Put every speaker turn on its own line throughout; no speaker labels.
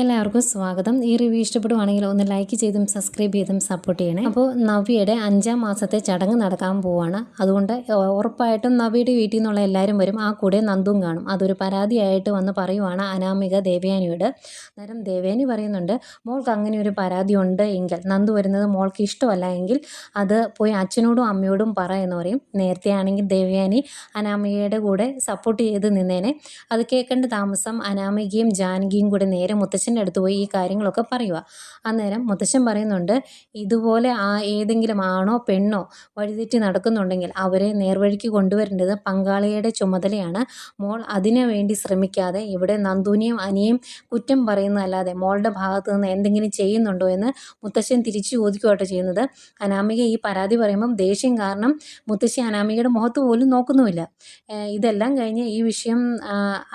എല്ലാവർക്കും സ്വാഗതം. ഈ റിവ്യൂ ഇഷ്ടപ്പെടുവാണെങ്കിൽ ഒന്ന് ലൈക്ക് ചെയ്തും സബ്സ്ക്രൈബ് ചെയ്തും സപ്പോർട്ട് ചെയ്യണേ. അപ്പോൾ നവിയുടെ അഞ്ചാം മാസത്തെ ചടങ്ങ് നടക്കാൻ പോവാണ്. അതുകൊണ്ട് ഉറപ്പായിട്ടും നവിയുടെ വീട്ടിൽ നിന്നുള്ള എല്ലാവരും വരും. ആ കൂടെ നന്ദും കാണും. അതൊരു പരാതിയായിട്ട് വന്ന് പറയുവാണ് അനാമിക ദേവയാനിയോട്. അന്നേരം ദേവയാനി പറയുന്നുണ്ട് മോൾക്ക് അങ്ങനെ ഒരു പരാതി ഉണ്ട് എങ്കിൽ നന്ദു വരുന്നത് മോൾക്ക് ഇഷ്ടമല്ല എങ്കിൽ അത് പോയി അച്ഛനോടും അമ്മയോടും പറ എന്ന് പറയും. നേരത്തെ ആണെങ്കിൽ ദേവയാനി അനാമികയുടെ കൂടെ സപ്പോർട്ട് ചെയ്ത് നിന്നേനെ. അത് കേൾക്കേണ്ട താമസം അനാമികയും ജാനകിയും കൂടെ നേരെ മുത്തച്ഛന്റെ അടുത്ത് പോയി ഈ കാര്യങ്ങളൊക്കെ പറയുക അന്നേരം മുത്തശ്ശൻ പറയുന്നുണ്ട് ഇതുപോലെ ആ ഏതെങ്കിലും ആണോ പെണ്ണോ വഴിതെറ്റി നടക്കുന്നുണ്ടെങ്കിൽ അവരെ നേർവഴിക്ക് കൊണ്ടുവരേണ്ടത് പങ്കാളിയുടെ ചുമതലയാണ്. മോൾ അതിനു വേണ്ടി ശ്രമിക്കാതെ ഇവിടെ നന്ദൂനിയും അനിയും കുറ്റം പറയുന്നതല്ലാതെ മോളുടെ ഭാഗത്തു നിന്ന് എന്തെങ്കിലും ചെയ്യുന്നുണ്ടോ എന്ന് മുത്തശ്ശൻ തിരിച്ചു ചോദിക്കുകയാട്ടോ ചെയ്യുന്നത്. അനാമിക ഈ പരാതി പറയുമ്പം ദേഷ്യം കാരണം മുത്തശ്ശി അനാമികയുടെ മുഖത്ത് പോലും നോക്കുന്നുമില്ല. ഇതെല്ലാം കഴിഞ്ഞ് ഈ വിഷയം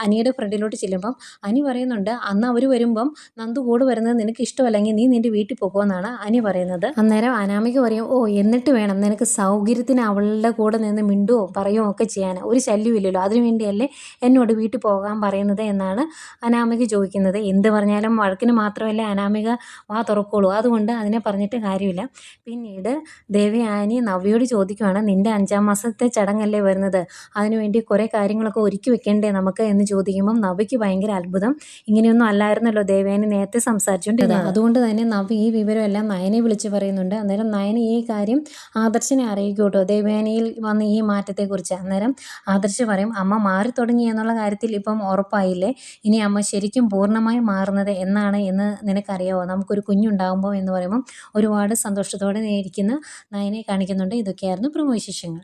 അനിയുടെ ഫ്രണ്ടിലോട്ട് ചെല്ലുമ്പം അനി പറയുന്നുണ്ട് അന്ന് അവർ വരുമ്പം നന്ദു കൂടെ വരുന്നത് നിനക്ക് ഇഷ്ടമല്ലെങ്കിൽ നീ നിന്റെ വീട്ടിൽ പോകുമെന്നാണ് അനി പറയുന്നത്. അന്നേരം അനാമിക പറയും ഓ എന്നിട്ട് വേണം നിനക്ക് സൗകര്യത്തിന് അവളുടെ കൂടെ നിന്ന് മിണ്ടുവോ പറയുകയോ ഒക്കെ ചെയ്യാൻ. ഒരു ശല്യമില്ലല്ലോ. അതിനു വേണ്ടിയല്ലേ എന്നോട് വീട്ടിൽ പോകാൻ പറയുന്നത് എന്നാണ് അനാമിക ചോദിക്കുന്നത്. എന്ത് പറഞ്ഞാലും വഴക്കിന് മാത്രമല്ലേ അനാമിക വാ തുറക്കുള്ളൂ. അതുകൊണ്ട് അതിനെ പറഞ്ഞിട്ട് കാര്യമില്ല. പിന്നീട് ദേവയാനി നവ്യോട് ചോദിക്കുവാണ് നിന്റെ അഞ്ചാം മാസത്തെ ചടങ്ങല്ലേ വരുന്നത്? അതിനുവേണ്ടി കുറേ കാര്യങ്ങളൊക്കെ ഒരുക്കി വെക്കേണ്ടേ നമുക്ക്? എന്ന് ചോദിക്കുമ്പം നവ്യയ്ക്ക് ഭയങ്കര അത്ഭുതം. ഇങ്ങനെയൊന്നും അല്ലായിരുന്നല്ലോ ദേവയാനി നേരത്തെ സംസാരിച്ചുകൊണ്ടിരുന്നത് അതുകൊണ്ട് തന്നെ നവ്യ ഈ വിവരമെല്ലാം നയനെ വിളിച്ച് പറയുന്നുണ്ട്. അന്നേരം നയന ഈ കാര്യം ആദർശനെ അറിയിക്കൂട്ടോ? കേട്ടോ ദേവയാനിയിൽ വന്ന ഈ മാറ്റത്തെക്കുറിച്ച് അന്നേരം ആദർശ് പറയും അമ്മ മാറി തുടങ്ങി എന്നുള്ള കാര്യത്തിൽ ഇപ്പം ഉറപ്പായില്ലേ? ഇനി അമ്മ ശരിക്കും പൂർണമായി മാറുന്നത് എന്നാണ് എന്ന് നിനക്കറിയാവോ? നമുക്കൊരു കുഞ്ഞുണ്ടാകുമ്പോൾ എന്ന് പറയുമ്പം ഒരുപാട് സന്തോഷത്തോടെ ഇരിക്കുന്ന നയനെ കാണിക്കുന്നുണ്ട്. ഇതൊക്കെയായിരുന്നു പ്രമോ വിശേഷങ്ങൾ.